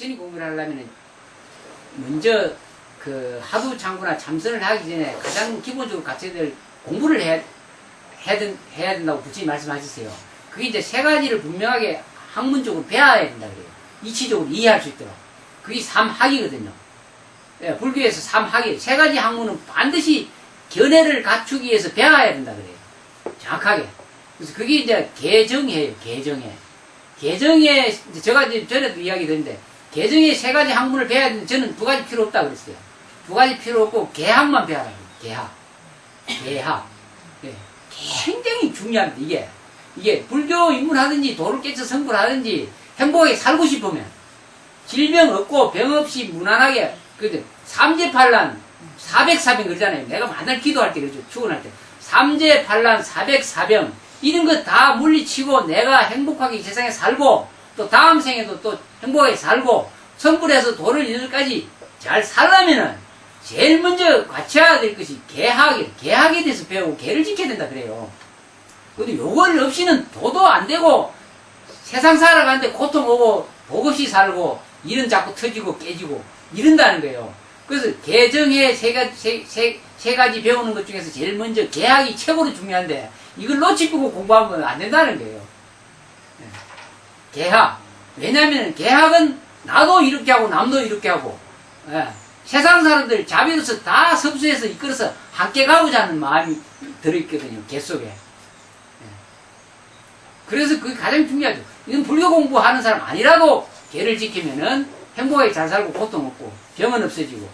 부처님 공부를 하려면 먼저 그 하두 장구나 참선을 하기 전에 가장 기본적으로 갖춰야 될 공부를 해야, 해야, 된, 해야 된다고 부처님 말씀하셨어요. 그게 이제 세 가지를 분명하게 학문적으로 배워야 된다 그래요. 이치적으로 이해할 수 있도록. 그게 삼학이거든요. 예, 불교에서 삼학이, 세 가지 학문은 반드시 견해를 갖추기 위해서 배워야 된다 그래요. 정확하게. 그래서 그게 이제 개정이에요, 개정에. 개정에, 제가 이제 전에도 이야기 드렸는데, 개정에 세 가지 학문을 배워야 되는데, 저는 두 가지 필요 없다 그랬어요. 두 가지 필요 없고, 개학만 배워라. 개학. 개학. 예. 굉장히 중요합니다, 이게. 이게 불교 입문하든지, 도를 깨쳐 성불 하든지, 행복하게 살고 싶으면, 질병 없고, 병 없이 무난하게, 그, 삼재팔란, 사백사병 그러잖아요. 내가 맨날 기도할 때 그러죠. 출근할 때. 삼재팔란, 사백사병, 이런 거 다 물리치고 내가 행복하게 이 세상에 살고 또 다음 생에도 또 행복하게 살고 성불해서 도를 이룰까지 잘 살려면은 제일 먼저 갖춰야 될 것이 개학이 개학에 대해서 배우고 개를 지켜야 된다 그래요. 근데 요걸 없이는 도도 안 되고 세상 살아가는데 고통 오고 복 없이 살고 일은 자꾸 터지고 깨지고 이런다는 거예요. 그래서 개정의 세 가지, 세, 세, 세 가지 배우는 것 중에서 제일 먼저 개학이 최고로 중요한데 이걸 놓치고 공부하면 안 된다는 거예요. 예. 개학. 왜냐하면 개학은 나도 이렇게 하고 남도 이렇게 하고 예. 세상 사람들 자비로서 다 섭수해서 이끌어서 함께 가고자 하는 마음이 들어있거든요. 개 속에. 예. 그래서 그게 가장 중요하죠. 이건 불교 공부하는 사람 아니라도 개를 지키면은 행복하게 잘 살고 고통 없고 병은 없어지고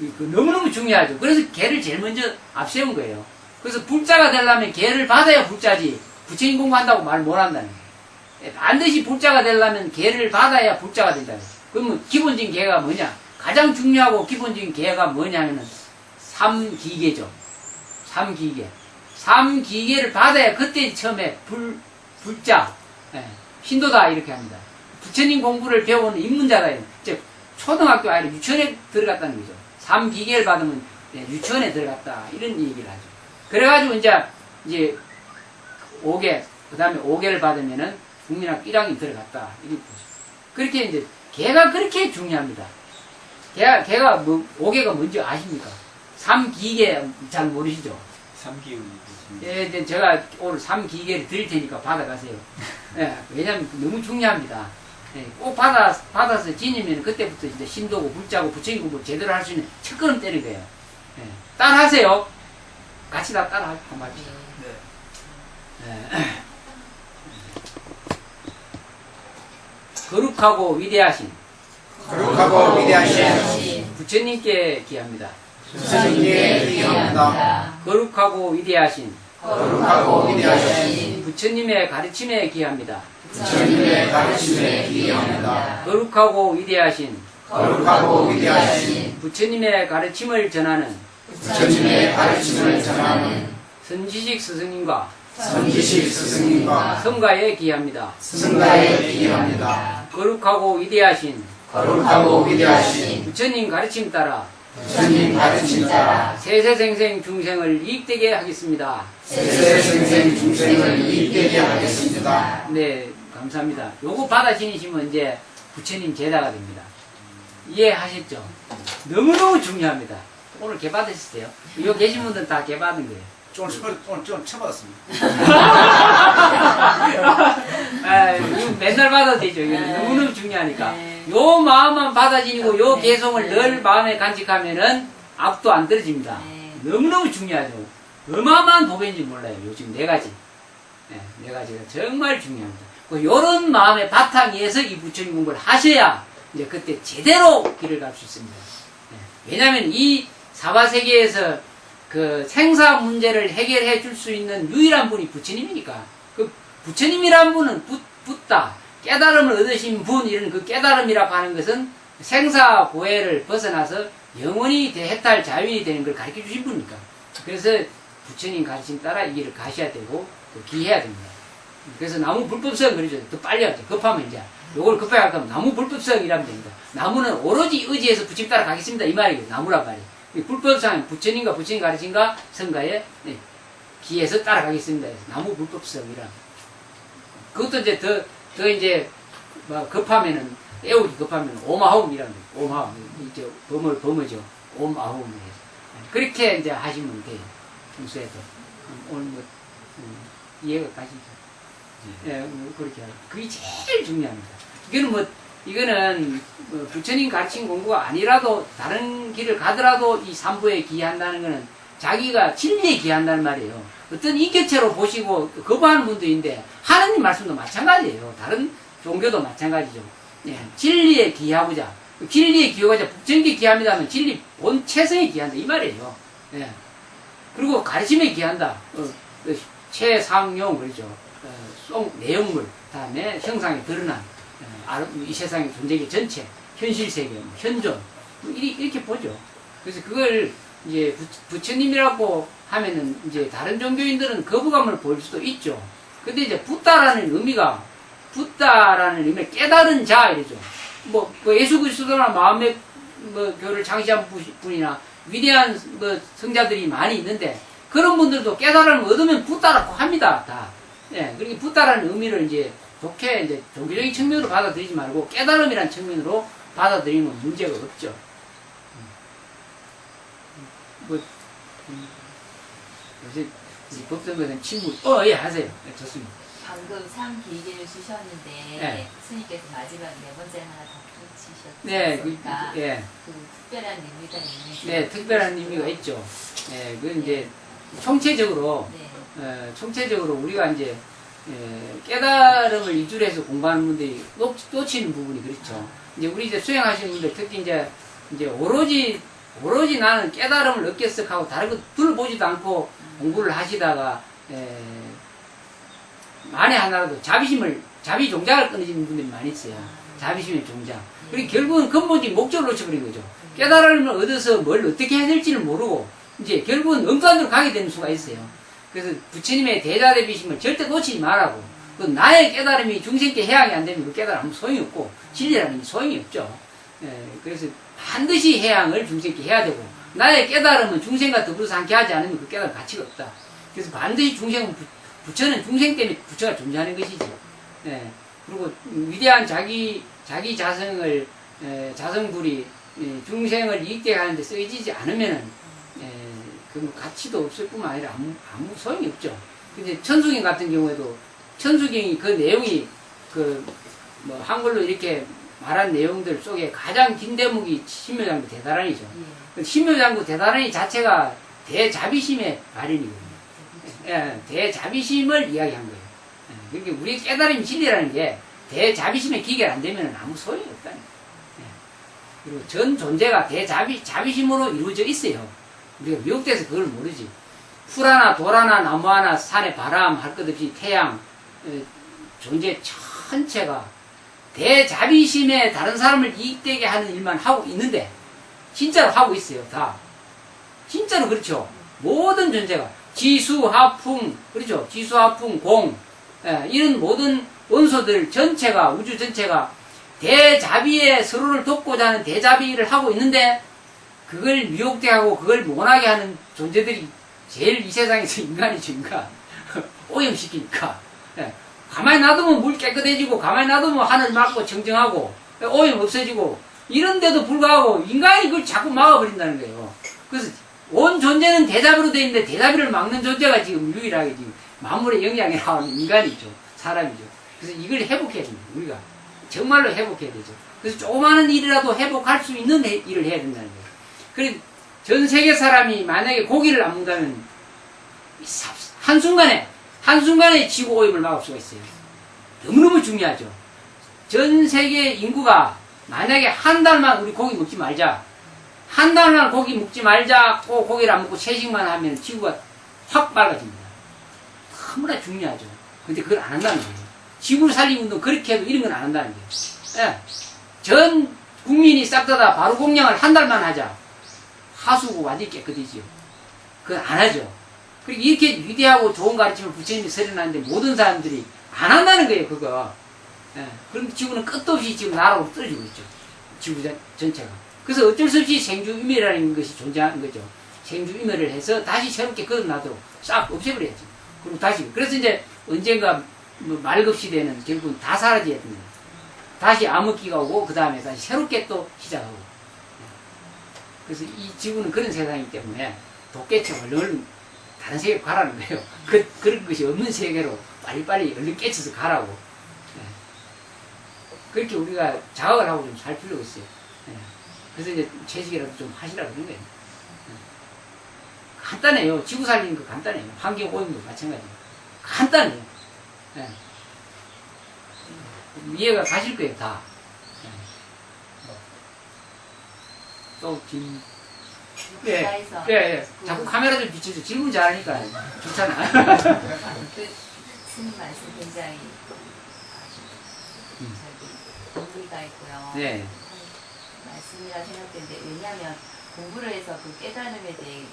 예. 그 너무너무 중요하죠. 그래서 개를 제일 먼저 앞세운 거예요. 그래서 불자가 되려면 개를 받아야 불자지 부처님 공부한다고 말 못한다는 거예요. 예, 반드시 불자가 되려면 개를 받아야 불자가 된다. 그러면 기본적인 개가 뭐냐? 가장 중요하고 기본적인 개가 뭐냐면은 삼기계죠. 삼기계. 삼기계를 받아야 그때 처음에 불, 불자, 예, 신도다 이렇게 합니다. 부처님 공부를 배우는 입문자다. 즉 초등학교 아이를 유치원에 들어갔다는 거죠. 삼기계를 받으면 예, 유치원에 들어갔다. 이런 얘기를 하죠. 그래가지고 이제 이제 5개, 그 다음에 5개를 받으면은 국민학 1학년 들어갔다. 이렇게 보죠. 그렇게 이제 개가 그렇게 중요합니다. 개가, 개가 뭐, 5개가 뭔지 아십니까? 3기계 잘 모르시죠? 삼기운이 예, 이제 제가 오늘 3기계를 드릴 테니까 받아가세요. 예, 왜냐면 너무 중요합니다. 예, 꼭 받아, 받아서 지니면 그때부터 이제 신도고 불자고 부처님 공부 제대로 할 수 있는 첫 걸음 때린 거예요. 예, 따라 하세요. 같이 다 따라 한번 합시다. 네. 예. 거룩하고 위대하신 거룩하고 위대하신 부처님께 기합니다. 부처님께 기합니다. 거룩하고 위대하신 거룩하고 위대하신 부처님의 가르침에 기합니다. 부처님의 가르침에 기합니다. 거룩하고 위대하신 거룩하고 위대하신 부처님의 가르침을 전하는 부처님의 가르침을 전하는 선지식 스승님과 선지식 스승님과 성가에 기합니다. 승가에 기합니다. 거룩하고 위대하신 거룩하고 위대하신 부처님 가르침 따라 부처님 가르침 따라 세세생생 중생을 이익되게 하겠습니다. 세세생생 중생을 이익되게 하겠습니다. 네, 감사합니다. 요거 받아 지니시면 이제 부처님 제자가 됩니다. 이해하셨죠? 너무너무 중요합니다. 오늘 개 받으셨어요? 요 계신 분들은 다개 받은 거예요. 오늘 오늘 좀 처음 받았습니다. 아, 이거 맨날 받아도 되죠. 이거는 네. 너무너무 중요하니까. 네. 요 마음만 받아지니고 요 네. 개성을 네. 늘 마음에 간직하면은 앞도 안 떨어집니다. 네. 너무너무 중요하죠. 어마어마한 도배인지 몰라요. 요즘 네 가지. 네, 네 가지가 정말 중요합니다. 그 요런 마음의 바탕에서 이 부처님 공부를 하셔야 이제 그때 제대로 길을 갈 수 있습니다. 네, 왜냐하면 이 사바세계에서 그 생사 문제를 해결해 줄 수 있는 유일한 분이 부처님이니까 그 부처님이란 분은 붙, 붙다 깨달음을 얻으신 분 이런 그 깨달음이라고 하는 것은 생사 고해를 벗어나서 영원히 대해탈 자유인이 되는 걸 가르쳐 주신 분이니까 그래서 부처님 가르침 따라 이 길을 가셔야 되고 또 기해야 됩니다. 그래서 나무 불법성 그러죠. 더 빨리 하죠. 급하면 이제 요걸 급하게 할 거면 나무 불법성이라면 됩니다. 나무는 오로지 의지해서 부처님 따라 가겠습니다. 이 말이에요. 나무란 말이에요. 이 불법상 부처님과 부처님 가르침과 성가에 네, 기해서 따라가겠습니다. 나무 불법성이라. 그것도 이제 더, 더 이제 뭐 급하면은 애우기 급하면 오마홈이라는. 오마홈. 이제 범어, 범어죠. 오마홈. 그렇게 이제 하시면 돼요. 평소에도. 음, 오늘 뭐, 음, 이해가 가시죠? 예, 뭐 그렇게 하죠. 그게 제일 중요합니다. 이거는 뭐, 이거는 뭐 부처님 가르친 공부가 아니라도 다른 길을 가더라도 이 삼부에 기한다는 거는 자기가 진리에 기한다는 말이에요. 어떤 인격체로 보시고 거부하는 분도 있는데 하나님 말씀도 마찬가지예요. 다른 종교도 마찬가지죠. 예, 진리에 기하고자 진리에 기하고자 부처님께 기합니다면 진리 본 체성에 기한다 이 말이에요. 예. 그리고 가르침에 기한다. 어, 그 최상용 그러죠. 어, 송 내용물 다음에 형상에 드러난 어, 아- 이 세상의 존재의 전체 현실 세계 뭐 현존 뭐 이렇게 보죠. 그래서 그걸 이제 부, 부처님이라고 하면은 이제 다른 종교인들은 거부감을 보일 수도 있죠. 근데 이제 붓다라는 의미가 붓다라는 의미를 깨달은 자 이러죠. 뭐, 그 예수 그리스도나 마음의 뭐 교를 창시한 부- 분이나 위대한 뭐 성자들이 많이 있는데 그런 분들도 깨달음을 얻으면 붓다라고 합니다. 다. 예, 그렇게 붓다라는 의미를 이제 좋게 이제 종교적인 측면으로 받아들이지 말고 깨달음이라는 측면으로 받아들이면 문제가 없죠. 음. 뭐, 음, 요새 이 법정에는 친구, 어, 예, 하세요. 네, 좋습니다. 방금 상 길기를 주셨는데 네. 스님께서 마지막 네 번째 하나 덧붙이셨으니까 네, 그, 그, 예. 그 특별한 의미가 있는지 네, 특별한 의미가 있죠. 예, 그 이제 총체적으로, 네. 어, 총체적으로 우리가 이제 예, 깨달음을 이주로 해서 공부하는 분들이 놓, 놓치는 부분이 그렇죠. 이제 우리 이제 수행하시는 분들 특히 이제 이제 오로지 오로지 나는 깨달음을 얻겠어 하고 다른 거 둘보지도 않고 공부를 하시다가 에, 만에 하나라도 자비심을 자비 종작을 끊어지는 분들이 많이 있어요. 자비심의 종작. 그리고 결국은 근본적인 목적을 놓쳐버린 거죠. 깨달음을 얻어서 뭘 어떻게 해야 될지를 모르고 이제 결국은 엉간으로 가게 되는 수가 있어요. 그래서 부처님의 대자대비심을 절대 놓치지 말라고. 그 나의 깨달음이 중생께 해양이 안 되면 그 깨달음 아무 소용이 없고 진리라는 게 소용이 없죠. 예, 그래서 반드시 해양을 중생께 해야 되고 나의 깨달음은 중생과 더불어서 함께 하지 않으면 그 깨달음 가치가 없다. 그래서 반드시 중생은 부, 부처는 중생 때문에 부처가 존재하는 것이죠. 예, 그리고 위대한 자기 자기 자성을 에, 자성불이 예, 중생을 이익되게 하는데 쓰여지지 않으면은 예, 그 가치도 없을 뿐만 아니라 아무, 아무 소용이 없죠. 근데 천수경 같은 경우에도 천수경이 그 내용이 그 뭐 한글로 이렇게 말한 내용들 속에 가장 긴 대목이 신묘장구 대단한이죠. 예. 그 신묘장구 대단한이 자체가 대자비심의 발현이거든요. 예, 대자비심을 이야기한 거예요. 예, 그러니까 우리 깨달음 진리라는 게 대자비심의 기계 안 되면 아무 소용이 없다는 거예요. 예. 그리고 전 존재가 대자비, 자비심으로 이루어져 있어요. 우리가 미혹돼서 그걸 모르지. 풀 하나, 돌 하나, 나무 하나, 산에 바람, 할 것 없이 태양, 어, 존재 전체가 대자비심에 다른 사람을 이익되게 하는 일만 하고 있는데, 진짜로 하고 있어요, 다. 진짜로 그렇죠. 모든 존재가. 지수, 하풍, 그렇죠. 지수, 하풍, 공, 예, 이런 모든 원소들 전체가, 우주 전체가 대자비에 서로를 돕고자 하는 대자비를 하고 있는데, 그걸 미혹되게 하고 그걸 원하게 하는 존재들이 제일 이 세상에서 인간이죠, 인간. 오염시키니까. 예, 가만히 놔두면 물 깨끗해지고, 가만히 놔두면 하늘 맑고 청정하고, 오염 없어지고, 이런데도 불구하고 인간이 그걸 자꾸 막아버린다는 거예요. 그래서 온 존재는 대자비로 되어 있는데 대자비를 막는 존재가 지금 유일하게 지금 만물의 영향이 나오는 인간이죠. 사람이죠. 그래서 이걸 회복해야 됩니다. 우리가. 정말로 회복해야 되죠. 그래서 조그마한 일이라도 회복할 수 있는 해- 일을 해야 된다는 거예요. 그래서 전 세계 사람이 만약에 고기를 안 먹다면 사- 한순간에, 한순간에 지구 오염을 막을 수가 있어요. 너무너무 중요하죠. 전 세계 인구가 만약에 한 달만 우리 고기 먹지 말자. 한 달만 고기 먹지 말자. 고 고기를 안 먹고 채식만 하면 지구가 확 밝아집니다. 너무나 중요하죠. 근데 그걸 안 한다는 거예요. 지구를 살리는 운동 그렇게 해도 이런 건 안 한다는 거예요. 예. 전 국민이 싹 다 바로 공양을 한 달만 하자. 하수구 완전히 깨끗해지요. 그건 안 하죠. 그리고 이렇게 위대하고 좋은 가르침을 부처님이 설해놨는데 모든 사람들이 안 한다는 거예요, 그거. 예. 그럼 지구는 끝도 없이 지금 나라로 떨어지고 있죠. 지구 전- 전체가. 그래서 어쩔 수 없이 생주임이라는 것이 존재하는 거죠. 생주임을 해서 다시 새롭게 거듭나도록 싹 없애버려야지. 그리고 다시. 그래서 이제 언젠가 뭐 말급시대는 결국은 다 사라져야 됩니다. 다시 암흑기가 오고 그 다음에 다시 새롭게 또 시작하고 그래서 이 지구는 그런 세상이기 때문에 도깨처럼 다른 세계로 가라는 거예요. 그, 그런 것이 없는 세계로 빨리빨리 얼른 깨쳐서 가라고. 예. 그렇게 우리가 자각을 하고 좀 살 필요가 있어요. 예. 그래서 이제 채식이라도 좀 하시라 그런 거예요. 예. 간단해요. 지구 살리는 거 간단해요. 환경 오염도 마찬가지예요. 간단해요. 예. 이해가 가실 거예요, 다. 예. 또, 지 금, 예, 국가에서 예, 예. 자꾸 카메라 좀 비춰줘. 질문 잘하니까 좋잖아. 그 스님 말씀 굉장히 음. 저기 의미가 있고요. 네. 말씀이라 생각되는데 왜냐하면 공부를 해서 그 깨달음에 대해 그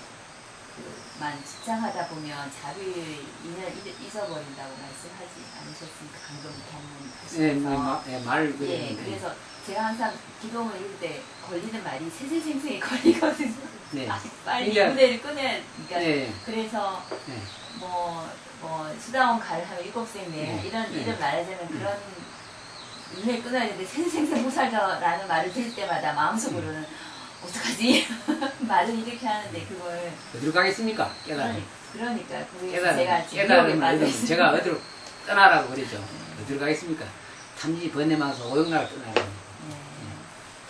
만 집착하다 보면 자비를 잊- 잊어버린다고 말씀하지 않으셨습니까? 방금 예, 방문하시면서 마- 예, 말, 그래. 예, 그래서 제가 항상 기도문 읽을 때 걸리는 말이 세세생생이 걸리거든요. 네. 아, 빨리 그러니까- 무대를 끊어야 그러니까 네. 그래서 네. 뭐, 뭐 수다원 가르하면 일곱생 내 네. 이런 네. 이런 말하자면 그런 눈에 끊어야 되는데 생생생 못 살자라는 말을 들을 때마다 마음속으로는 어떡하지 말을 이렇게 하는데 그걸 어디로 가겠습니까? 깨달음. 그러니, 그러니까 깨달음. 제가 지금 깨달음을 빠져 얻으면 있습니다. 제가 어디로 떠나라고 그랬죠. 어디로 가겠습니까? 탐지 번뇌망서 오영락을 떠나라고. 네.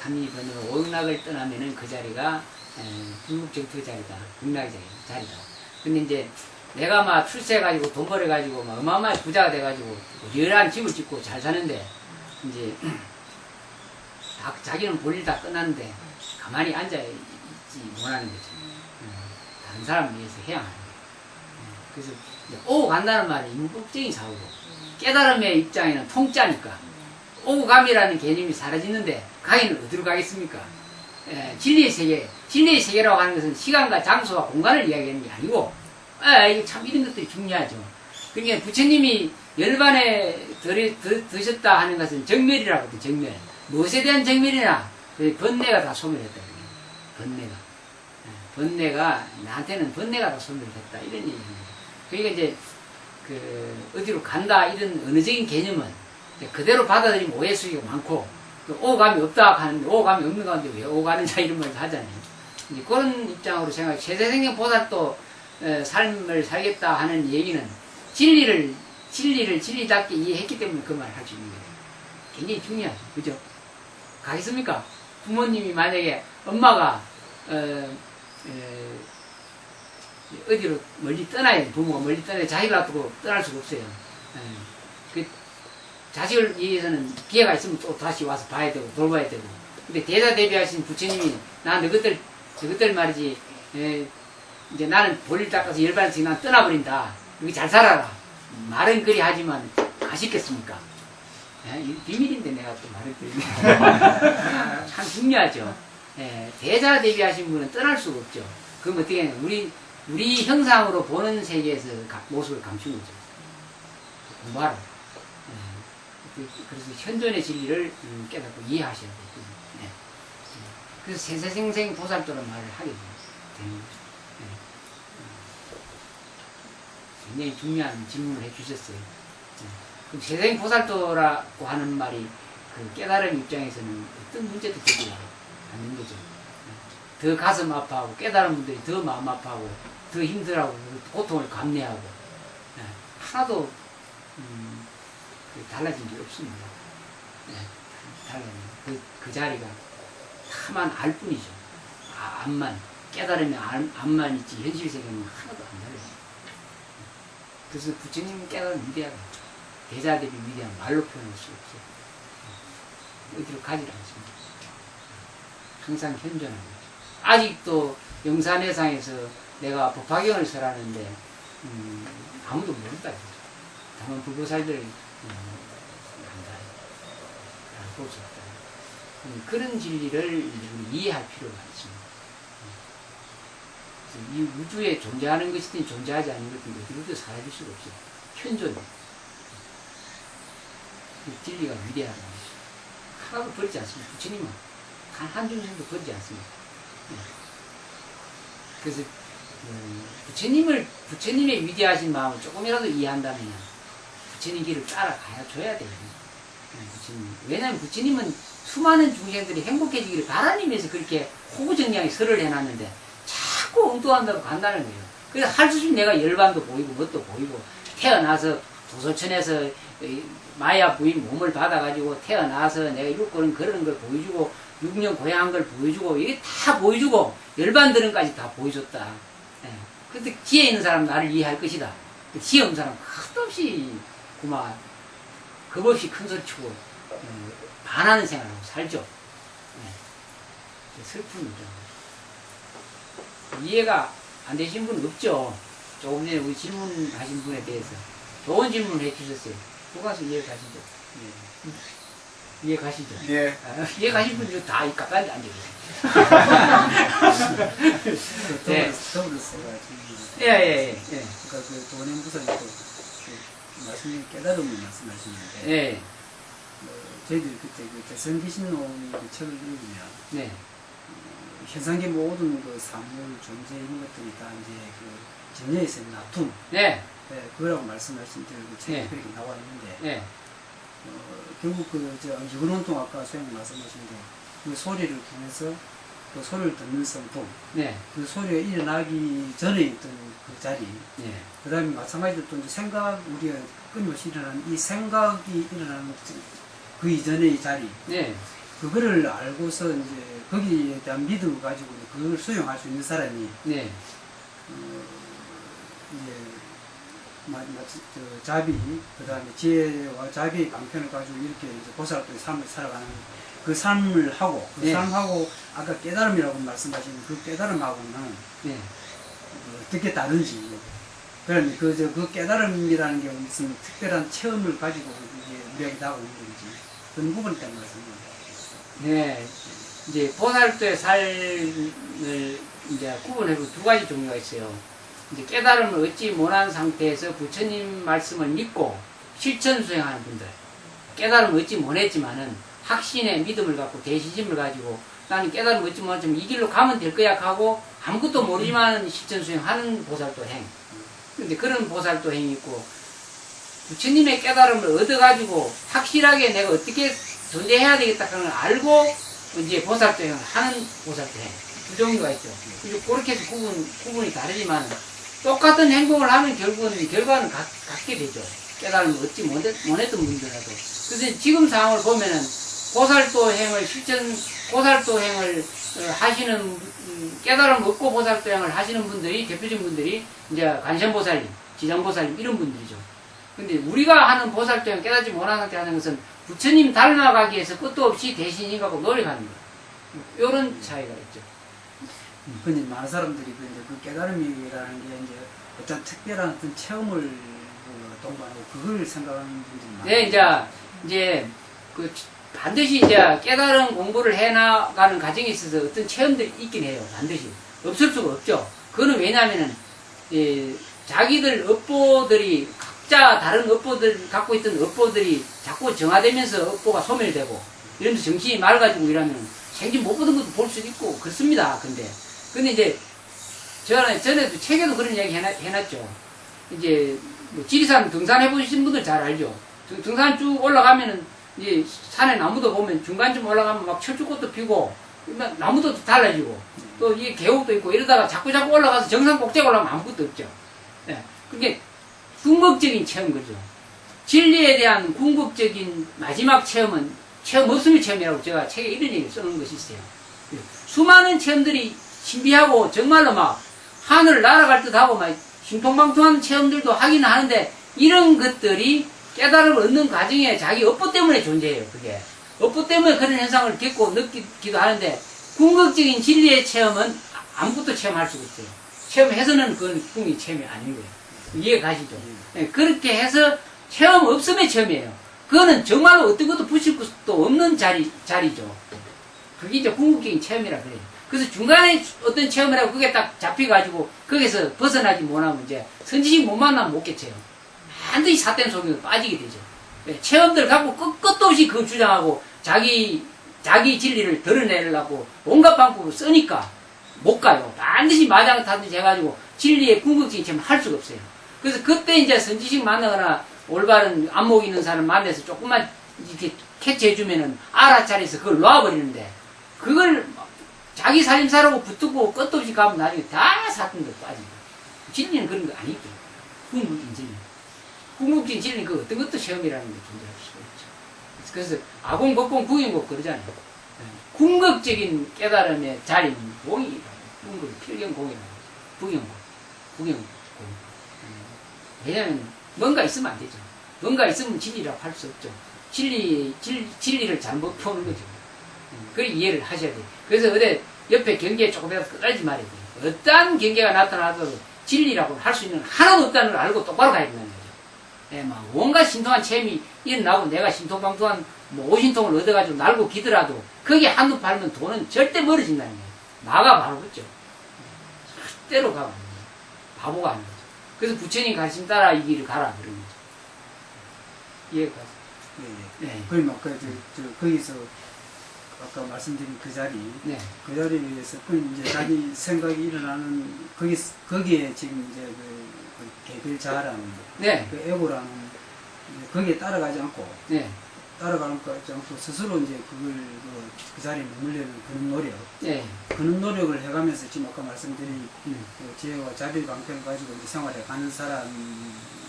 탐지 번뇌망 오영락을 떠나면은 그 자리가 에, 불국정토 자리다. 극락의 자리, 자리다. 근데 이제 내가 막 출세해가지고 돈 벌어가지고 막 어마어마한 부자가 돼가지고 리얼한 집을 짓고 잘 사는데 이제 다, 자기는 볼일 다 끝났는데 가만히 앉아 있지 못하는 거죠. 음, 다른 사람을 위해서 해야 하는 거예요. 음, 그래서 오고 간다는 말이 인문법적인 사고고 깨달음의 입장에는 통짜니까 오고 감이라는 개념이 사라지는데 가기는 어디로 가겠습니까? 예, 진리의 세계, 진리의 세계라고 하는 것은 시간과 장소와 공간을 이야기하는 게 아니고, 아, 이게 참 이런 것들이 중요하죠. 그러니까 부처님이 열반에 들, 드, 드셨다 하는 것은 정멸이라고 하거든, 정멸. 무엇에 대한 정멸이나, 그 번뇌가 다 소멸했다. 번뇌가. 예, 번뇌가, 나한테는 번뇌가 다 소멸했다. 이런 얘기입니다. 그러니까 이제, 그, 어디로 간다, 이런 언어적인 개념은 그대로 받아들이면 오해수기가 많고, 그 오감이 없다 하는데 오감이 없는 가운데 왜 오가는자 이런 말을 하잖아요. 이제 그런 입장으로 생각해 세세생경 보살도 에, 삶을 살겠다 하는 얘기는 진리를 진리를 진리답게 이해했기 때문에 그 말을 할 수 있는 거예요. 굉장히 중요하죠. 그죠? 가겠습니까? 부모님이 만약에 엄마가 어, 에, 어디로 멀리 떠나야 돼. 부모가 멀리 떠나야 돼. 자식을 앞두고 떠날 수가 없어요. 에, 그 자식을 위해서는 기회가 있으면 또 다시 와서 봐야 되고 돌봐야 되고. 근데 대자 대비하신 부처님이 나 너희들 너희들 말이지 에, 이제 나는 볼일 닦아서 열반씩 난 떠나버린다. 여기 잘 살아라. 말은 그리 하지만 가시겠습니까? 에, 이 비밀인데 내가 또 말을 드리네 참 중요하죠 에, 대자 대비하신 분은 떠날 수가 없죠 그럼 어떻게 하냐 우리 우리 형상으로 보는 세계에서 가- 모습을 감추는 거죠 공부하라 그- 그래서 현존의 진리를 음, 깨닫고 이해하셔야 돼요. 네. 네. 그래서 세세생생 보살도란 말을 하게. 되는 거죠. 굉장히 중요한 질문을 해주셨어요. 네. 그럼 세생 보살도라고 하는 말이 그 깨달음 입장에서는 어떤 문제도 되지 않 는 거죠. 네. 더 가슴 아파하고 깨달은 분들이 더 마음 아파하고 더 힘들어하고 고통을 감내하고 네. 하나도 음, 그 달라진 게 없습니다. 네, 달라진 그, 그 자리가 다만 알 뿐이죠. 아, 암만 깨달으면 알, 암만 있지 현실 세계는 하나도 안 달라요. 그래서 부처님 깨달은 위대하다. 대자 대비 위대한 말로 표현할 수 없어요. 어디로 가지 않습니다. 항상 현존합니다. 아직도 영산해상에서 내가 법화경을 설하는데 음, 아무도 모른다. 다만 불보살들 음, 한다. 볼수 없다. 음, 그런 진리를 이해할 필요가 있습니다. 이 우주에 존재하는 것이든 존재하지 않는 것이든 어디로도 사라질 수가 없어요. 현존. 그 진리가 위대하다. 하나도 버리지 않습니다. 부처님은 한, 한 중생도 버리지 않습니다. 네. 그래서 음, 부처님을 부처님의 위대하신 마음을 조금이라도 이해한다면 부처님 길을 따라가야 줘야 돼요. 부처님. 왜냐하면 부처님은 수많은 중생들이 행복해지기를 바라는 위해서 그렇게 호구정량히 설을 해놨는데 자꾸 엉뚱한다고 간다는 거예요. 그래서 할수 있으면 내가 열반도 보이고 뭣도 보이고 태어나서 도서천에서 이 마야 부인 몸을 받아가지고 태어나서 내가 이렇거는 그러는 걸 보여주고 6년 고향한 걸 보여주고 이게 다 보여주고 열반들은까지 다 보여줬다. 예. 근데 지혜 있는 사람 나를 이해할 것이다. 그 지혜 없는 사람 끝도 없이 구만 겁없이 큰 소리 치고 예, 반하는 생활을 하고 살죠. 예. 슬픈 거죠. 이해가 안 되신 분 없죠. 조금 전에 우리 질문하신 분에 대해서 좋은 질문 해주셨어요. 누 가서 이해 가시죠. 예. 이해 가시죠. 예. 아, 이해 가신 분들 다 가까이 앉아계세요. 네. 더블스가 예, 예, 예. 예. 그러니까 그 도원행부사님 그 말씀이 깨달음을 말씀하시는데 예. 어, 저희들이 그때 그 대선 귀신론의 그 책을 읽으면 네. 어, 현상계 모든 그 사물 존재 이런 것들이 다 이제 그 진여에 있는 나툼 네. 네, 그거라고 말씀하신 대로 그 책에 네. 그렇게 나와 있는데 네. 어, 결국 그저 유근원통 아까 소영 말씀하신 대로 그 소리를 통해서 그 소리를 듣는 성품 네. 그 소리가 일어나기 전에 있던 그 자리 네. 그 다음에 마찬가지로 또 이제 생각, 우리가 끊임없이 일어나는 이 생각이 일어나는 그 이전의 이 자리, 네. 그거를 알고서 이제 거기에 대한 믿음을 가지고 그걸 수용할 수 있는 사람이, 네. 어, 이제, 마, 마치, 저, 자비, 그 다음에 지혜와 자비의 강편을 가지고 이렇게 이제 보살도의 삶을 살아가는 그 삶을 하고, 그 네. 삶하고 아까 깨달음이라고 말씀하신 그 깨달음하고는 네. 그 어떻게 다른지 그러면 그, 저, 그 깨달음이라는 게 무슨 특별한 체험을 가지고 이게 우리에게 나오는 건지 그런 부분에 대한 말씀입니다. 네. 이제 보살도의 삶을 이제 구분해서 두 가지 종류가 있어요. 이제 깨달음을 얻지 못한 상태에서 부처님 말씀을 믿고 실천 수행하는 분들. 깨달음을 얻지 못했지만은 확신의 믿음을 갖고 대시심을 가지고 나는 깨달음 얻지 못했지만 이 길로 가면 될 거야 하고 아무것도 모르지만 실천 수행하는 보살도 행. 근데 그런 보살도 행이 있고 부처님의 깨달음을 얻어가지고 확실하게 내가 어떻게 존재해야 되겠다 하는 걸 알고 이제 보살도 행을 하는 보살도 행. 두 종류가 있죠. 그렇게 해서 구분, 구분이 다르지만 똑같은 행동을 하면 결국은 결과는 같, 같게 되죠. 깨달음을 얻지 못했, 못했 던 분들라도. 그래서 지금 상황을 보면은 보살도 행을 실천, 보살도 행을 어, 하시는, 음, 깨달음 얻고 보살도 행을 하시는 분들이, 대표적인 분들이 이제 간선보살님, 지장보살님 이런 분들이죠. 근데 우리가 하는 보살도 행 깨닫지 못한 상태 하는 것은 부처님 닮아가기 위해서 끝도 없이 대신이가고 노력하는 거예요. 이런 차이가 있죠. 근데 많은 사람들이 그, 그 깨달음이라는 게 이제 어떤 특별한 어떤 체험을 그 동반하고 그걸 생각하는 분들이 많아요. 네, 이제, 이제, 그, 반드시 이제 깨달은 공부를 해 나가는 과정에 있어서 어떤 체험들이 있긴 해요. 반드시. 없을 수가 없죠. 그거는 왜냐면은, 예, 자기들 업보들이, 각자 다른 업보들, 갖고 있던 업보들이 자꾸 정화되면서 업보가 소멸되고, 이러면서 정신이 맑아지고 이러면 생긴 못 보던 것도 볼 수도 있고, 그렇습니다. 근데. 근데 이제, 전에, 전에도 책에도 그런 이야기 해놨, 해놨죠. 이제, 뭐 지리산 등산해 보신 분들 잘 알죠. 등- 등산 쭉 올라가면은 이제 산에 나무도 보면 중간쯤 올라가면 막 철쭉꽃도 피고 막 나무도 달라지고 또 이게 계곡도 있고 이러다가 자꾸 자꾸 올라가서 정상 꼭대기 올라가면 아무것도 없죠. 예. 그게 궁극적인 체험 거죠. 진리에 대한 궁극적인 마지막 체험은 체험 없으면 체험이라고 제가 책에 이런 얘기를 써놓은 것이 있어요. 예. 수많은 체험들이 신비하고 정말로 막 하늘을 날아갈 듯 하고 막 신통방통한 체험들도 하긴 하는데 이런 것들이 깨달음을 얻는 과정에 자기 업보 때문에 존재해요. 그게 업보 때문에 그런 현상을 겪고 느끼기도 하는데 궁극적인 진리의 체험은 아무것도 체험할 수가 없어요. 체험해서는 그건 궁이 체험이 아닌 거예요. 이해 가시죠? 예, 그렇게 해서 체험 없음의 체험이에요. 그거는 정말로 어떤 것도 붙일 것도 없는 자리 자리죠. 그게 이제 궁극적인 체험이라 그래요. 그래서 중간에 어떤 체험이라고 그게 딱 잡혀가지고 거기서 벗어나지 못하면 이제 선지식 못 만나면 못 깨쳐요. 반드시 사된 속에 빠지게 되죠. 네, 체험들 갖고 끝, 끝도 없이 그걸 주장하고 자기, 자기 진리를 드러내려고 온갖 방법을 쓰니까 못 가요. 반드시 마장 타듯이 해가지고 진리의 궁극적인 체험을 할 수가 없어요. 그래서 그때 이제 선지식 만나거나 올바른 안목 있는 사람 만나서 조금만 이렇게 캐치해주면은 알아차려서 그걸 놔버리는데 그걸 자기 살림살하고 붙고 끝도 없이 가면 나중에 다 사건도 빠진다. 진리는 그런 거 아니죠. 궁극적인 진리. 궁극적인 진리는 그 어떤 것도 시험이라는 게 존재할 수가 있죠. 그래서 아공, 법공, 구경고 그러잖아요. 예. 궁극적인 깨달음의 자리는 공이라고. 궁극, 필경공이라고. 부경공. 예. 왜냐면 뭔가 있으면 안 되죠. 뭔가 있으면 진리라고 할 수 없죠. 진리, 진, 진리를 잘못 푸는 거죠. 음, 그 이해를 하셔야 돼요. 그래서 어디 옆에 경계에 조금이라도 끊어지 말아야 돼요. 어떠한 경계가 나타나도 진리라고 할 수 있는 하나도 없다는 걸 알고 똑바로 가야 된다는 거죠. 예, 막 온갖 신통한 체험이 일어나고 내가 신통방통한 뭐 오신통을 얻어가지고 날고 기더라도 거기에 한눈 팔면 돈은 절대 멀어진다는 거예요. 나가 바로 그죠. 절대로 가면. 바보가 아닌 거죠. 그래서 부처님 가르침 따라 이 길을 가라 그런 거죠. 이해가 가세요? 예, 예. 네. 그러면 그, 저, 저, 거기서 아까 말씀드린 그 자리, 네. 그 자리에서 그 이제 자기 생각이 일어나는 거기 거기에 지금 이제 그, 그 개별자라는 네. 그 에고라는 거기에 따라가지 않고 네. 따라가지 않고 스스로 이제 그걸 그, 그 자리에 머물려는 그런 노력, 네. 그런 노력을 해가면서 지금 아까 말씀드린 음. 그 지혜와 자비 방편을 가지고 이제 생활해 가는 사람을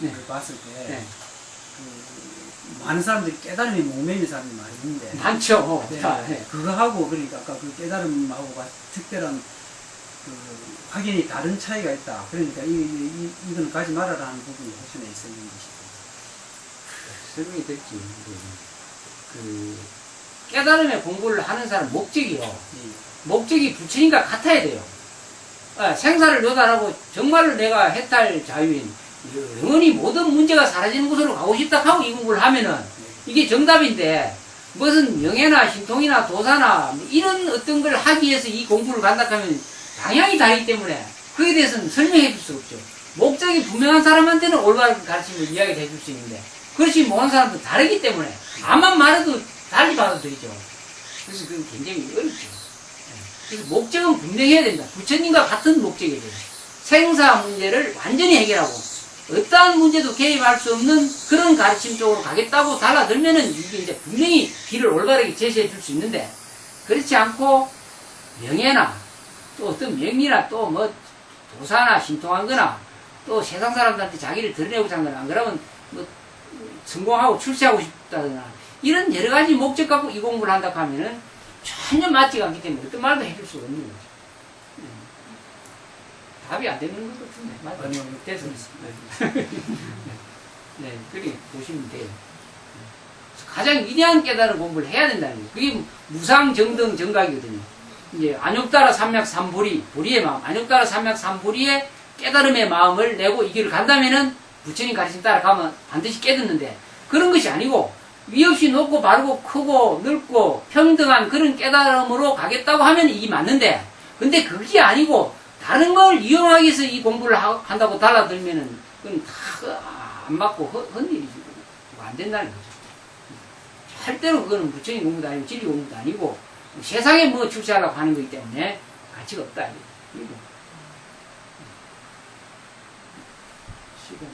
네. 봤을 때 네. 그 많은 사람들이 깨달음이 목매인 사람이 많이 있는데 많죠. 어, 네, 다. 네. 그거하고 그러니까 아까 그 깨달음하고가 특별한 그 확연히 다른 차이가 있다. 그러니까 이, 이, 이, 이건 가지 말아라는 부분이 훨씬 있어 있는 것이죠. 설명이 됐지. 그, 깨달음의 공부를 하는 사람 목적이요. 이, 목적이 부처님과 같아야 돼요. 아, 생사를 요달하고 정말로 내가 해탈 자유인 영원히 모든 문제가 사라지는 곳으로 가고 싶다 하고 이 공부를 하면은 이게 정답인데 무슨 명예나 신통이나 도사나 뭐 이런 어떤 걸 하기 위해서 이 공부를 간다 하면 방향이 다르기 때문에 그에 대해서는 설명해 줄 수 없죠. 목적이 분명한 사람한테는 올바른 가르침을 이야기해 줄 수 있는데 그렇지 못한 사람도 다르기 때문에 암만 말해도 달리 되죠. 그래서 그건 굉장히 어렵죠. 예. 그래서 목적은 분명해야 된다. 부처님과 같은 목적이에요. 생사 문제를 완전히 해결하고 어떠한 문제도 개입할 수 없는 그런 가르침 쪽으로 가겠다고 달라들면은 이게 이제 분명히 길을 올바르게 제시해 줄 수 있는데 그렇지 않고 명예나 또 어떤 명리나 또 뭐 도사나 신통한 거나 또 세상 사람들한테 자기를 드러내고자 하는 거나 안 그러면 뭐 성공하고 출세하고 싶다거나 이런 여러 가지 목적 갖고 이 공부를 한다 하면은 전혀 맞지가 않기 때문에 어떤 말도 해줄 수가 없는 거죠. 네. 답이 안 되는 것 같은데. 맞아요. 아니요, 됐어. 네. 네, 그렇게 보시면 돼요. 가장 위대한 깨달은 공부를 해야 된다는 거예요. 그게 무상정등 정각이거든요. 이제 안욕따라 삼맥 삼보리, 보리의 마음, 안욕따라 삼맥 삼보리의 깨달음의 마음을 내고 이 길을 간다면은 부처님 가르침 따라가면 반드시 깨닫는데 그런 것이 아니고 위 없이 높고 바르고 크고 넓고 평등한 그런 깨달음으로 가겠다고 하면 이게 맞는데 근데 그게 아니고 다른 걸 이용하기 위해서 이 공부를 하- 한다고 달라들면은 그건 다 안 맞고 헛, 헛일이지 그거 안 된다는 거죠. 절대로 그거는 부처님 공부도 아니고 진리 공부도 아니고 세상에 뭐 출세하려고 하는 거기 때문에 가치가 없다. 이거. 시간.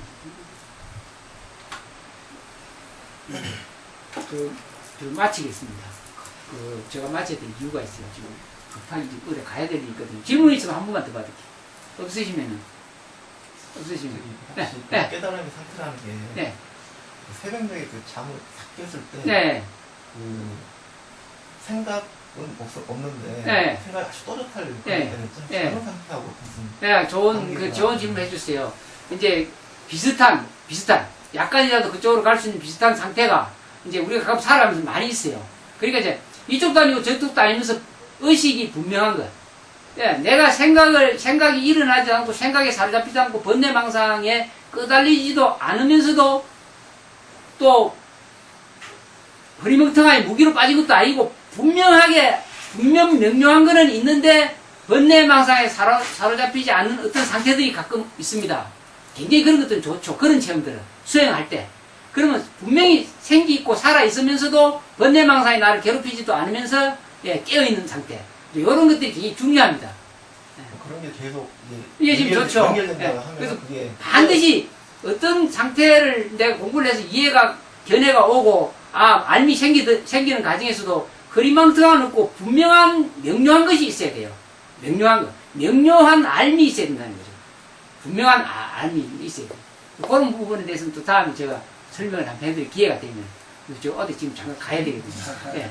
그, 그 마치겠습니다. 그 제가 마쳐야 될 이유가 있어요. 지금 급하게 지금 어디 가야 있거든요. 질문 있으면 한 번만 더 받을게요. 없으시면은 없으시면 네, 사실 그 네. 깨달음의 상태라는 게 네, 그 새벽녘에 그 잠을 탁 깼을 때 네, 그 생각은 없, 없는데 네. 생각이 아주 또렷할 네. 때는 좀 네. 그런 상태하고 무슨 네, 좋은 그 좋은 질문 해주세요. 이제 비슷한 비슷한 약간이라도 그쪽으로 갈 수 있는 비슷한 상태가 이제 우리가 가끔 살아가면서 많이 있어요. 그러니까 이제 이쪽도 아니고 저쪽도 아니면서 의식이 분명한 것. 예, 내가 생각을 생각이 일어나지 않고 생각에 사로잡히지 않고 번뇌망상에 끄달리지도 않으면서도 또 흐리멍텅하게 무기로 빠진 것도 아니고 분명하게 분명 명료한 거는 있는데 번뇌망상에 사로, 사로잡히지 않는 어떤 상태들이 가끔 있습니다. 굉장히 그런 것들은 좋죠. 그런 체험들은 수행할 때. 그러면 분명히 생기 있고 살아 있으면서도 번뇌망상이 나를 괴롭히지도 않으면서 예, 깨어 있는 상태. 이런 것들이 굉장히 중요합니다. 뭐 그런 게 계속 이게 지금 좋죠. 예, 하면 그래서 그게 반드시 어떤 상태를 내가 공부를 해서 이해가 견해가 오고 아, 알미 생기, 생기는 과정에서도 흐리망텅한 없고 분명한, 명료한 것이 있어야 돼요. 명료한 것. 명료한 알미 있어야 된다는 거죠. 분명한 아- 알미 있어야 돼요. 그런 부분에 대해서는 또 다음에 제가 설명을 한번 해드릴 기회가 되면, 저 어디 지금 잠깐 가야 되거든요. 예.